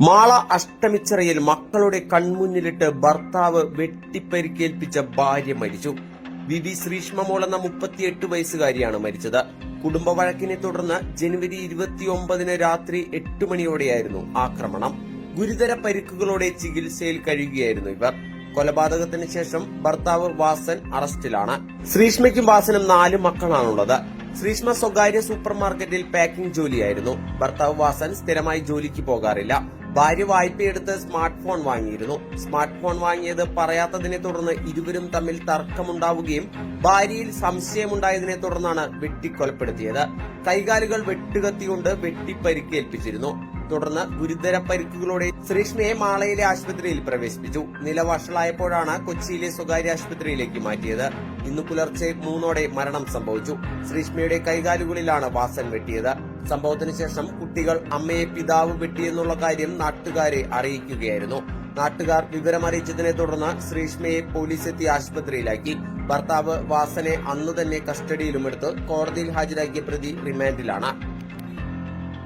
മാള അഷ്ടമിച്ചറയിൽ മക്കളുടെ കൺമുന്നിലിട്ട് ഭർത്താവ് വെട്ടിപ്പരിക്കേൽപ്പിച്ച ഭാര്യ മരിച്ചു. വി വി ശ്രീഷ്മമോൾ എന്ന മുപ്പത്തിയെട്ട് വയസ്സുകാരിയാണ് മരിച്ചത്. കുടുംബ വഴക്കിനെ തുടർന്ന് ജനുവരി ഇരുപത്തിയൊമ്പതിന് രാത്രി എട്ട് മണിയോടെയായിരുന്നു ആക്രമണം. ഗുരുതര പരിക്കുകളോടെ ചികിത്സയിൽ കഴിയുകയായിരുന്നു ഇവർ. കൊലപാതകത്തിന് ശേഷം ഭർത്താവ് വാസൻ അറസ്റ്റിലാണ്. ശ്രീഷ്മയ്ക്കും വാസനും നാല് മക്കളാണുള്ളത്. ശ്രീഷ്മ സ്വകാര്യ സൂപ്പർമാർക്കറ്റിൽ പാക്കിംഗ് ജോലിയായിരുന്നു. ഭർത്താവ് വാസൻ സ്ഥിരമായി ജോലിക്ക് പോകാറില്ല. ഭാര്യ വായ്പയെടുത്ത് സ്മാർട്ട് ഫോൺ വാങ്ങിയിരുന്നു. സ്മാർട്ട് ഫോൺ വാങ്ങിയത് പറയാത്തതിനെ തുടർന്ന് ഇരുവരും തമ്മിൽ തർക്കമുണ്ടാവുകയും ഭാര്യയിൽ സംശയമുണ്ടായതിനെ തുടർന്നാണ് വെട്ടിക്കൊലപ്പെടുത്തിയത്. കൈകാലുകൾ വെട്ടുകത്തികൊണ്ട് വെട്ടിപ്പരിക്കേൽപ്പിച്ചിരുന്നു. തുടർന്ന് ഗുരുതര പരിക്കുകളോടെ ശ്രീഷ്ണയെ മാളയിലെ ആശുപത്രിയിൽ പ്രവേശിപ്പിച്ചു. നില വഷളായപ്പോഴാണ് കൊച്ചിയിലെ സ്വകാര്യ ആശുപത്രിയിലേക്ക് മാറ്റിയത്. ഇന്ന് പുലർച്ചെ മൂന്നോടെ മരണം സംഭവിച്ചു. ശ്രീഷ്മയുടെ കൈകാലുകളിലാണ് വാസൻ വെട്ടിയത്. സംഭവത്തിന് ശേഷം കുട്ടികൾ അമ്മയെ പിതാവ് വെട്ടിയെന്നുള്ള കാര്യം നാട്ടുകാരെ അറിയിക്കുകയായിരുന്നു. നാട്ടുകാർ വിവരമറിയിച്ചതിനെ തുടർന്ന് ശ്രീഷ്മയെ പോലീസ് എത്തി ആശുപത്രിയിലാക്കി. ഭർത്താവ് വാസനെ അന്നു തന്നെ കസ്റ്റഡിയിലുമെടുത്ത് കോടതിയിൽ ഹാജരാക്കിയ പ്രതി റിമാൻഡിലാണ്.